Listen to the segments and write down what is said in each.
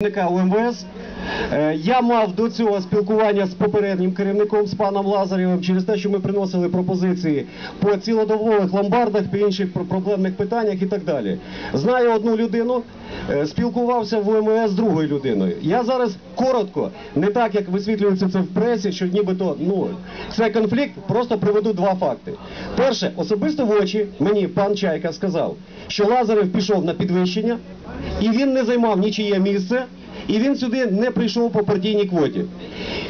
керівника УМВС. Е, Я мав до цього спілкування з попереднім керівником з паном Лазарєвим через те, що ми приносили пропозиції по цілодобових ломбардах, по інших про- проблемних питаннях і так далі. Знаю одну людину, е, спілкувався в УМВС з другою людиною. Я зараз коротко, не так як висвітлюється це в пресі, що нібито ну це конфлікт. Просто приведу два факти. Перше, особисто в очі мені пан Чайка сказав, що Лазарев пішов на підвищення і він не займав нічиє місце. І він сюди не прийшов по партійній квоті.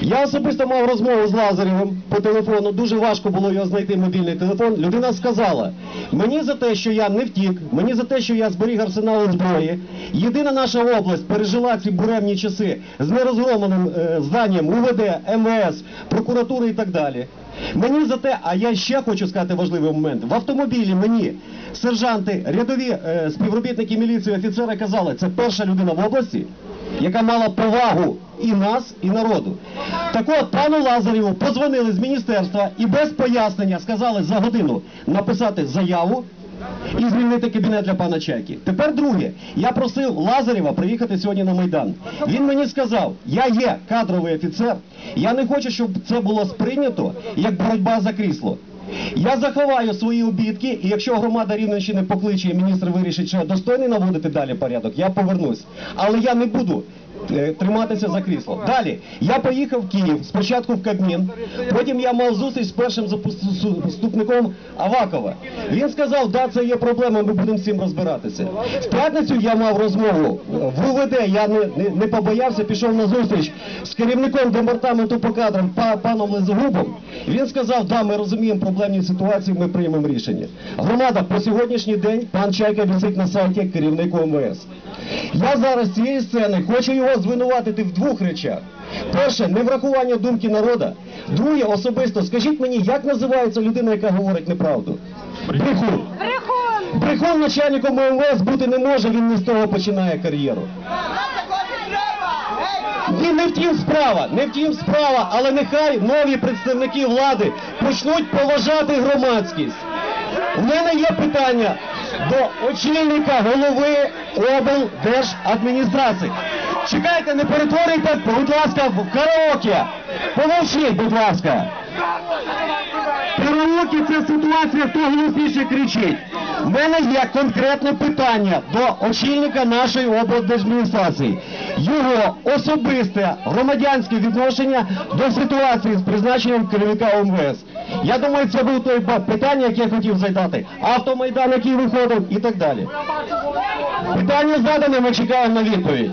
Я особисто мав розмову з Лазарєвим по телефону. Дуже важко було його знайти мобільний телефон. Людина сказала: мені за те, що я не втік, мені за те, що я зберіг арсенал зброї. Єдина наша область пережила ці буремні часи з нерозгромленим е, зданням УВД, МВС, прокуратури і так далі. Мені за те, а я ще хочу сказати важливий момент. В автомобілі мені сержанти, рядові е, співробітники міліції, офіцери казали, це перша людина в області, яка мала повагу і нас, і народу. Так от, пану Лазарєву позвонили з міністерства і без пояснення сказали за годину написати заяву і звільнити кабінет для пана Чайки. Тепер друге. Я просив Лазарєва приїхати сьогодні на Майдан. Він мені сказав, я є кадровий офіцер, я не хочу, щоб це було сприйнято як боротьба за крісло. Я заховаю свої обідки, і якщо громада Рівненщини покличе і міністр вирішить, що достойний наводити далі порядок, я повернусь. Але я не буду триматися за крісло. Далі я поїхав в Київ, спочатку в Кабмін, потім я мав зустріч з першим заступником Авакова. Він сказав, да, це є проблема, ми будемо цим розбиратися. В п'ятницю я мав розмову в УВД, я не, не, не побоявся, пішов на зустріч з керівником департаменту по кадрам па- паном Лизогубом. Він сказав, да, ми розуміємо проблемні ситуації, ми приймемо рішення. Громада, по сьогоднішній день пан Чайка висить на сайті як керівник ОМВС. Я зараз цієї сцени хочу його звинуватити в двох речах. Перше, неврахування думки народа. Друге, особисто, скажіть мені, як називається людина, яка говорить неправду? Брехун. Брехун! Брехун начальником ОМВС бути не може, він не з того починає кар'єру. Ні, не втім справа, не втім справа, але нехай нові представники влади почнуть поважати громадськість. У мене є питання до очільника голови облдержадміністрації. Чекайте, не перетворюйте, будь ласка, в караоке. Помовчіть, будь ласка. Караоке це ситуація, хто голосніше кричить. У мене є конкретне питання до очільника нашої облдержадміністрації. Його особисте громадянське відношення до ситуації з призначенням керівника ОМВС. Я думаю, це був той питання, яке я хотів задати. Автомайдан, який виходив і так далі. Питання задане, ми чекаємо на відповідь.